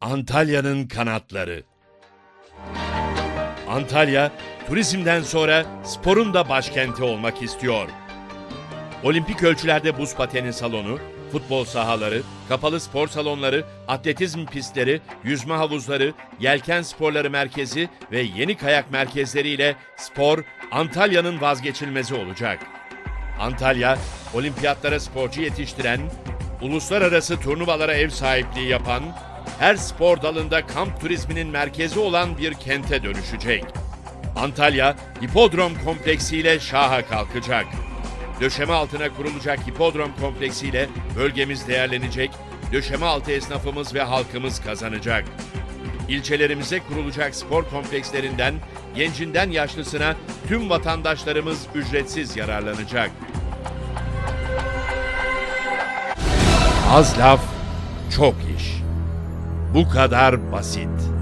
Antalya'nın kanatları. Antalya, turizmden sonra sporun da başkenti olmak istiyor. Olimpik ölçülerde buz pateni salonu, futbol sahaları, kapalı spor salonları, atletizm pistleri, yüzme havuzları, yelken sporları merkezi ve yeni kayak merkezleriyle spor Antalya'nın vazgeçilmezi olacak. Antalya, olimpiyatlara sporcu yetiştiren, uluslararası turnuvalara ev sahipliği yapan, her spor dalında kamp turizminin merkezi olan bir kente dönüşecek. Antalya, hipodrom kompleksiyle şaha kalkacak. Döşeme altına kurulacak hipodrom kompleksiyle bölgemiz değerlenecek, döşeme altı esnafımız ve halkımız kazanacak. İlçelerimize kurulacak spor komplekslerinden gencinden yaşlısına tüm vatandaşlarımız ücretsiz yararlanacak. Az laf, çok iş. Bu kadar basit.